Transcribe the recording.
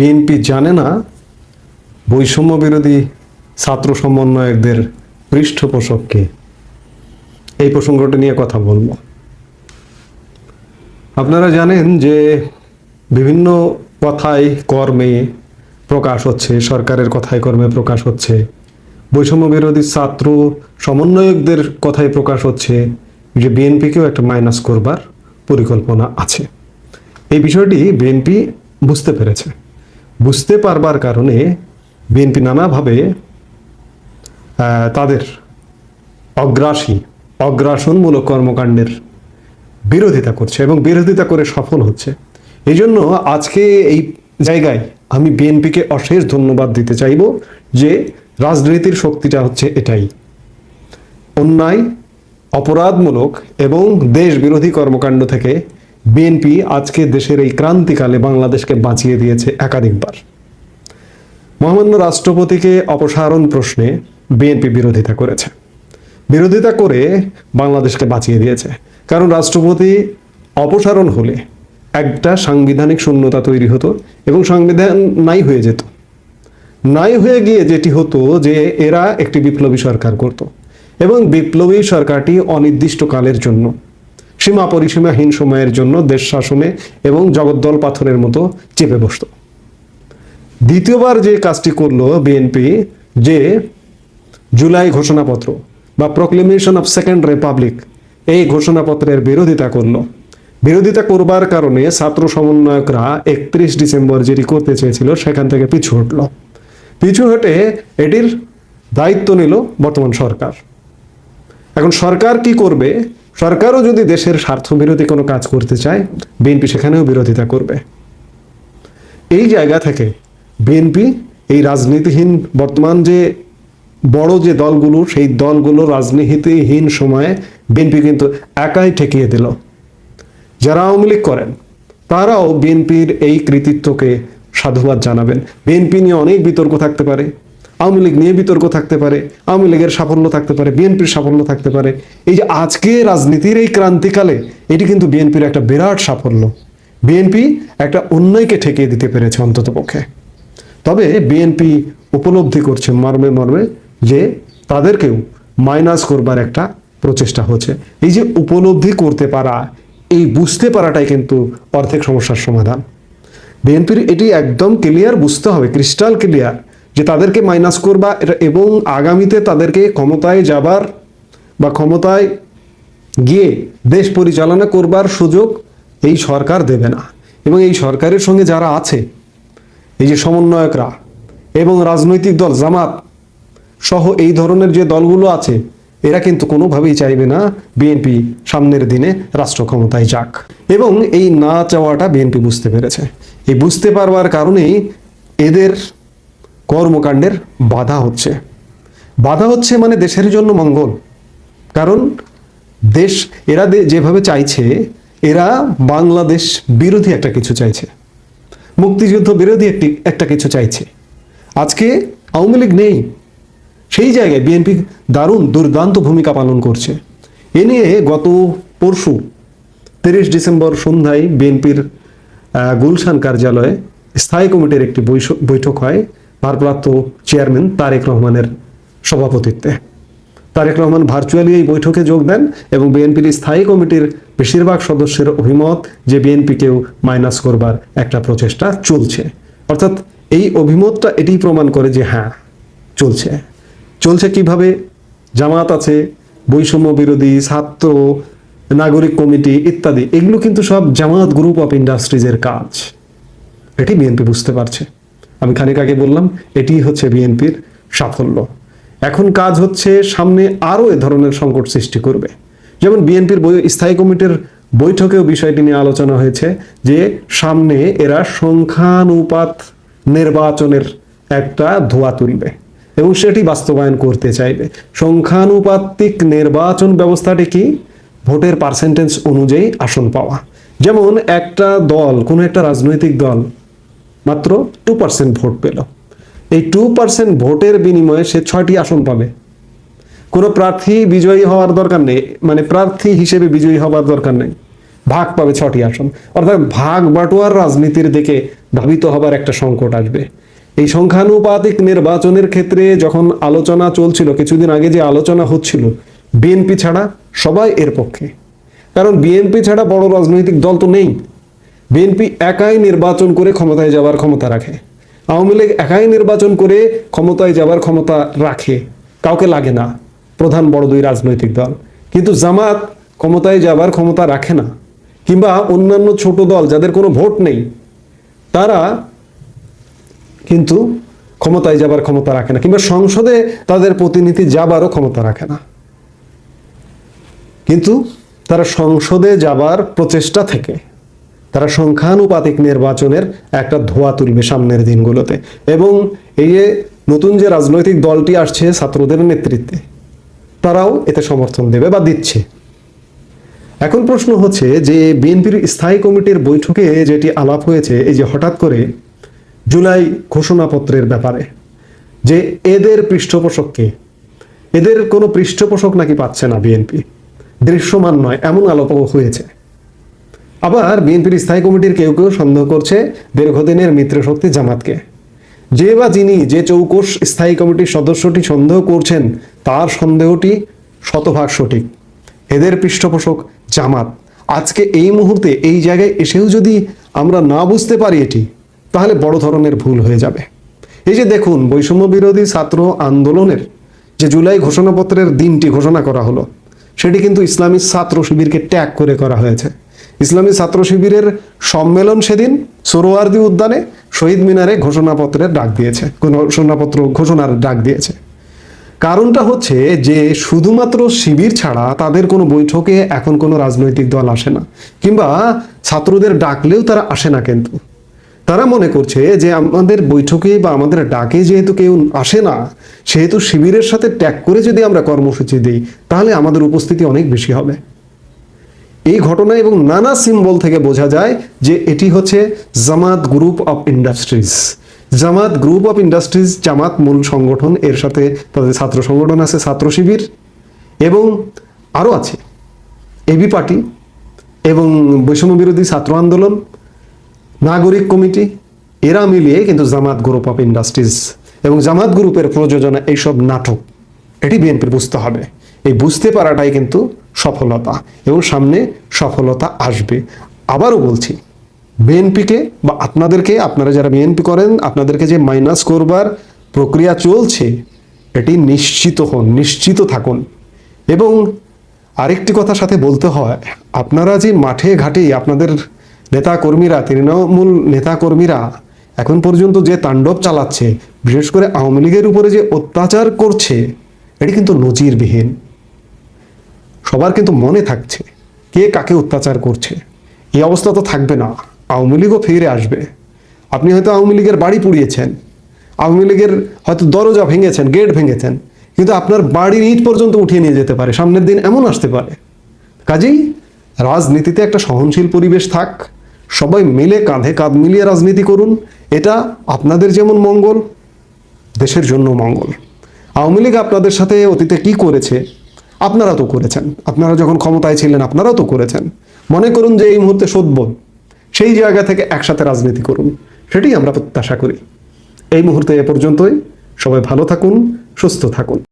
BNP জানে না, বৈষম্য বিরোধী ছাত্র সমন্বয়কদের পৃষ্ঠপোষককে এই প্রসঙ্গটা নিয়ে কথা বলব। আপনারা জানেন যে বিভিন্ন কথায় কর্মে প্রকাশ হচ্ছে, সরকারের কথায় কর্মে প্রকাশ হচ্ছে, বৈষম্য বিরোধী ছাত্র সমন্বয়কদের কথায় প্রকাশ হচ্ছে যে বিএনপিকেও একটা মাইনাস করবার পরিকল্পনা আছে। এই বিষয়টি বিএনপি বুঝতে পেরেছে। বুঝতে পারবার কারণে বিএনপি নানাভাবে তাদের অগ্রাসী, অগ্রাসনমূলক কর্মকাণ্ডের বিরোধিতা করছে এবং বিরোধিতা করে সফল হচ্ছে। এই জন্য আজকে এই জায়গায় আমি বিএনপিকে অশেষ ধন্যবাদ দিতে চাইব যে রাজনীতির শক্তিটা হচ্ছে এটাই। অন্যায়, অপরাধমূলক এবং দেশ বিরোধী কর্মকাণ্ড থেকে বিএনপি আজকে দেশের এই ক্রান্তিকালে বাংলাদেশকে বাঁচিয়ে দিয়েছে একাধিকবার। মহামান্য রাষ্ট্রপতিকে অপসারণ প্রশ্নে বিএনপি বিরোধিতা করেছে। বিরোধিতা করে বাংলাদেশকে বাঁচিয়ে দিয়েছে। কারণ রাষ্ট্রপতি অপসারণ হলে একটা সাংবিধানিক শূন্যতা তৈরি হতো এবং সংবিধান নাই হয়ে যেত। নাই হয়ে গিয়ে যেটি হতো যে এরা একটি বিপ্লবী সরকার করত এবং বিপ্লবী সরকারটি অনির্দিষ্টকালের জন্য সীমা পরিসীমাহীন সময়ের জন্য দেশ শাসনে এবং জগদ্দল পাথরের মতো চেপে বসত। দ্বিতীয়বার যে কাজটি করল বিএনপি যে জুলাই ঘোষণাপত্র বা প্রক্লেমেশন অফ সেকেন্ড রিপাবলিক এই ঘোষণাপত্রের বিরোধিতা করল। বিরোধিতা করবার কারণে ছাত্র সমন্বয়করা একত্রিশ ডিসেম্বর যেটি করতে চেয়েছিল, সেখান থেকে পিছু হটলো। পিছু হটে এটির দায়িত্ব নিল বর্তমান সরকার। এখন সরকার কি করবে? সরকারও যদি দেশের স্বার্থ বিরোধী কোনো কাজ করতে চায়, বিএনপি সেখানেও বিরোধিতা করবে। এই জায়গা থেকে বিএনপি এই রাজনীতিহীন বর্তমান যে বড় যে দলগুলো, সেই দলগুলো রাজনীতিহীন সময়ে বিএনপি কিন্তু একাই ঠেকিয়ে দিল। যারা আওয়ামী লীগ করেন, তারাও বিএনপির এই কৃতিত্বকে সাধুবাদ জানাবেন। বিএনপি নিয়ে অনেক বিতর্ক থাকতে পারে। আওয়ামী লীগ নিয়ে বিতর্ক থাকতে পারে, আওয়ামী লীগের সাফল্য থাকতে পারে, বিএনপির সাফল্য থাকতে পারে। এই যে আজকে রাজনীতির এই ক্রান্তিকালে, এটি কিন্তু বিএনপির একটা বিরাট সাফল্য। বিএনপি একটা অন্যায়কে ঠেকিয়ে দিতে পেরেছে অন্তত পক্ষে। তবে বিএনপি উপলব্ধি করছে মর্মে মর্মে যে তাদেরকেও মাইনাস করবার একটা প্রচেষ্টা হচ্ছে। এই যে উপলব্ধি করতে পারা, এই বুঝতে পারাটাই কিন্তু অর্ধেক সমস্যার সমাধান। বিএনপির এটি একদম ক্লিয়ার বুঝতে হবে ক্রিস্টাল ক্লিয়ার যে তাদেরকে মাইনাস করবা এবং আগামীতে তাদেরকে ক্ষমতায় যাবার বা ক্ষমতায় গিয়ে দেশ পরিচালনা করবার সুযোগ এই সরকার দেবে না। এবং এই সরকারের সঙ্গে যারা আছে, এই যে সমন্বয়করা এবং রাজনৈতিক দল, জামাত সহ এই ধরনের যে দলগুলো আছে, এরা কিন্তু কোনোভাবেই চাইবে না বিএনপি সামনের দিনে রাষ্ট্র ক্ষমতায় যাক। এবং এই না চাওয়াটা বিএনপি বুঝতে পেরেছে। এই বুঝতে পারবার কারণেই এদের কর্মকাণ্ডের বাধা হচ্ছে। বাধা হচ্ছে মানে দেশের জন্য মঙ্গল। কারণ দেশ, এরা যেভাবে চাইছে, এরা বাংলাদেশ বিরোধী একটা কিছু চাইছে। মুক্তিযুদ্ধ বিরোধী একটি, একটা কিছু চাইছে। আজকে আওয়ামী লীগ নেই। সেই জায়গায় বিএনপি দারুণ দুর্দান্ত ভূমিকা পালন করছে। এ নিয়ে গত পরশু তিরিশ ডিসেম্বর সন্ধ্যায় বিএনপির গুলশান কার্যালয়ে স্থায়ী কমিটির একটি বৈঠক হয়। ভারপ্রাপ্ত চেয়ারম্যান তারেক রহমানের সভাপতিত্বে। তারেক রহমান ভার্চুয়ালি এই বৈঠকে যোগ দেন এবং বিএনপির স্থায়ী কমিটির বেশিরভাগ সদস্যের অভিমত যে বিএনপিকেও মাইনাস করবার একটা প্রচেষ্টা চলছে। অর্থাৎ এই অভিমতটা এটি প্রমাণ করে যে হ্যাঁ চলছে। চলছে কীভাবে? জামাত আছে, বৈষম্য বিরোধী, ছাত্র, নাগরিক কমিটি ইত্যাদি। এগুলো কিন্তু সব জামাত গ্রুপ অফ ইন্ডাস্ট্রিজের কাজ। এটি বিএনপি বুঝতে পারছে। আমি খানিক আগে বললাম এটি হচ্ছে বিএনপির সাফল্য। এখন কাজ হচ্ছে সামনে আরও এ ধরনের সংকট সৃষ্টি করবে। যেমন বিএনপির স্থায়ী কমিটির বৈঠকেও বিষয়টি নিয়ে আলোচনা হয়েছে যে সামনে এরা সংখ্যানুপাত নির্বাচনের একটা ধোয়া তুলবে এবং সেটি বাস্তবায়ন করতে চাইবে। সংখ্যানুপাতিক নির্বাচন ব্যবস্থাটি কি? ভোটের পার্সেন্টেজ অনুযায়ী আসন পাওয়া। যেমন একটা দল, কোনো একটা রাজনৈতিক দল মাত্র টু পার্সেন্ট ভোট পেল। এই টু পার্সেন্ট ভোটের বিনিময়ে সে ছয়টি আসন পাবে। কোনো প্রার্থী বিজয়ী হওয়ার দরকার নেই মানে প্রার্থী হিসেবে বিজয়ী হওয়ার দরকার নেই। ভাগ পাবে ছটি আসন। অর্থাৎ ভাগ বাটোয়ার রাজনীতির দিকে ধাবিত হবার একটা সংকট আসবে। এই সংখ্যানুপাতিক নির্বাচনের ক্ষেত্রে যখন আলোচনা চলছিল, কিছুদিন আগে যে আলোচনা হচ্ছিল, বিএনপি ছাড়া সবাই এর পক্ষে। কারণ বিএনপি ছাড়া বড় রাজনৈতিক দল তো নেই। বিএনপি একাই নির্বাচন করে ক্ষমতায় যাওয়ার ক্ষমতা রাখে। আওয়ামী লীগ একাই নির্বাচন করে ক্ষমতায় যাওয়ার ক্ষমতা রাখে। কাউকে লাগে না। প্রধান বড় দুই রাজনৈতিক দল। কিন্তু জামাত ক্ষমতায় যাবার ক্ষমতা রাখে না। কিংবা অন্যান্য ছোট দল যাদের কোনো ভোট নেই, তারা কিন্তু ক্ষমতায় যাবার ক্ষমতা রাখে না। কিংবা সংসদে তাদের প্রতিনিধি যাবারও ক্ষমতা রাখে না। কিন্তু তারা সংসদে যাবার প্রচেষ্টা থেকে তারা সংখ্যানুপাতিক নির্বাচনের একটা ধোয়া তুলবে সামনের দিনগুলোতে। এবং এই যে নতুন যে রাজনৈতিক দলটি আসছে ছাত্রদের নেতৃত্বে, তারাও এতে সমর্থন দেবে বা দিচ্ছে। এখন প্রশ্ন হচ্ছে যে বিএনপির স্থায়ী কমিটির বৈঠকে যেটি আলাপ হয়েছে, এই যে হঠাৎ করে জুলাই ঘোষণাপত্রের ব্যাপারে, যে এদের পৃষ্ঠপোষককে এদের কোনো পৃষ্ঠপোষক নাকি পাচ্ছে না বিএনপি? দৃশ্যমান নয়, এমন আলাপ হয়েছে। আবার বিএনপির স্থায়ী কমিটির কেউ কেউ সন্দেহ করছে দীর্ঘদিনের মিত্রশক্তি জামাতকে। যে বা যিনি যে চৌকস স্থায়ী কমিটির সদস্যটি সন্দেহ করছেন, তার সন্দেহটি শতভাগ সঠিক। এদের পৃষ্ঠপোষক জামাত। আজকে এই মুহূর্তে এই জায়গায় এসেও যদি আমরা না বুঝতে পারি এটি, তাহলে বড় ধরনের ভুল হয়ে যাবে। এই যে দেখুন, বৈষম্য বিরোধী ছাত্র আন্দোলনের যে জুলাই ঘোষণাপত্রের দিনটি ঘোষণা করা হলো, সেটি কিন্তু ইসলামী ছাত্র শিবিরকে ট্যাগ করে করা হয়েছে। ইসলামী ছাত্র শিবিরের সম্মেলন সেদিন সোরোয়ার্দি উদ্যানে শহীদ মিনারে ঘোষণাপত্রের ডাক দিয়েছে। ঘোষণাপত্র, ঘোষণার ডাক দিয়েছে। কারণটা হচ্ছে যে শুধুমাত্র শিবির ছাড়া তাদের কোনো বৈঠকে এখন কোনো রাজনৈতিক দল আসে না। কিংবা ছাত্রদের ডাকলেও তারা আসে না কিন্তু। তারা মনে করছে যে আমাদের বৈঠকে বা আমাদের ডাকে যেহেতু কেউ আসে না, সেহেতু শিবিরের সাথে ট্যাগ করে যদি আমরা কর্মসূচি দিই, তাহলে আমাদের উপস্থিতি অনেক বেশি হবে। এই ঘটনা এবং নানা সিম্বল থেকে বোঝা যায় যে এটি হচ্ছে Jamaat group of industries Jamaat group of industries Jamaat মূল সংগঠন, এর সাথে তাদের ছাত্র সংগঠন আছে, ছাত্র শিবির, এবং আরও আছে। এবি পার্টি এবং বৈষম্য বিরোধী ছাত্র আন্দোলন, নাগরিক কমিটি, এরা মিলিয়ে কিন্তু জামাত গ্রুপ অফ ইন্ডাস্ট্রিজ এবং জামাত গ্রুপের প্রযোজনা এইসব নাটক। এটি বিএনপির বুঝতে হবে। এই বুঝতে পারাটাই কিন্তু সফলতা এবং সামনে সফলতা আসবে। আবারও বলছি, বিএনপিকে বা আপনাদেরকে, আপনারা যারা বিএনপি করেন, আপনাদেরকে যে মাইনাস করবার প্রক্রিয়া চলছে, এটি নিশ্চিত হন, নিশ্চিত থাকুন। এবং আরেকটি কথা সাথে বলতে হয়, আপনারা যে মাঠে ঘাটে আপনাদের নেতা কর্মীরা তৃণমূল নেতা কর্মীরা এখন পর্যন্ত যে তাণ্ডব চালাচ্ছে, বিশেষ করে আওয়ামী লীগের উপরে যে অত্যাচার করছে, এটি কিন্তু নজিরবিহীন। সবার কিন্তু মনে থাকছে। কে কাকে অত্যাচার করছে? এই অবস্থা তো থাকবে না। আওয়ামী লীগও ফিরে আসবে। আপনি হয়তো আওয়ামী লীগের বাড়ি পুড়িয়েছেন। আওয়ামী লীগের হয়তো দরজা ভেঙেছেন গেট ভেঙেছেন। কিন্তু আপনার বাড়ির ইট পর্যন্ত উঠিয়ে নিয়ে যেতে পারে। সামনের দিন এমন আসতে পারে। কাজেই রাজনীতিতে একটা সহনশীল পরিবেশ থাক। সবাই মিলে কাঁধে কাঁধ মিলিয়ে রাজনীতি করুন। এটা আপনাদের যেমন মঙ্গল, দেশের জন্য মঙ্গল। আওয়ামী লীগ আপনাদের সাথে অতীতে কি করেছে? আপনারা তো করেছেন। আপনারা যখন ক্ষমতায় ছিলেন আপনারা তো করেছেন। মনে করুন যে এই মুহূর্তে শোধবোধ সেই জায়গা থেকে একসাথে রাজনীতি করুন। সেটি আমরা প্রত্যাশা করি। এই মুহূর্তে এ পর্যন্তই। সবাই ভালো থাকুন, সুস্থ থাকুন।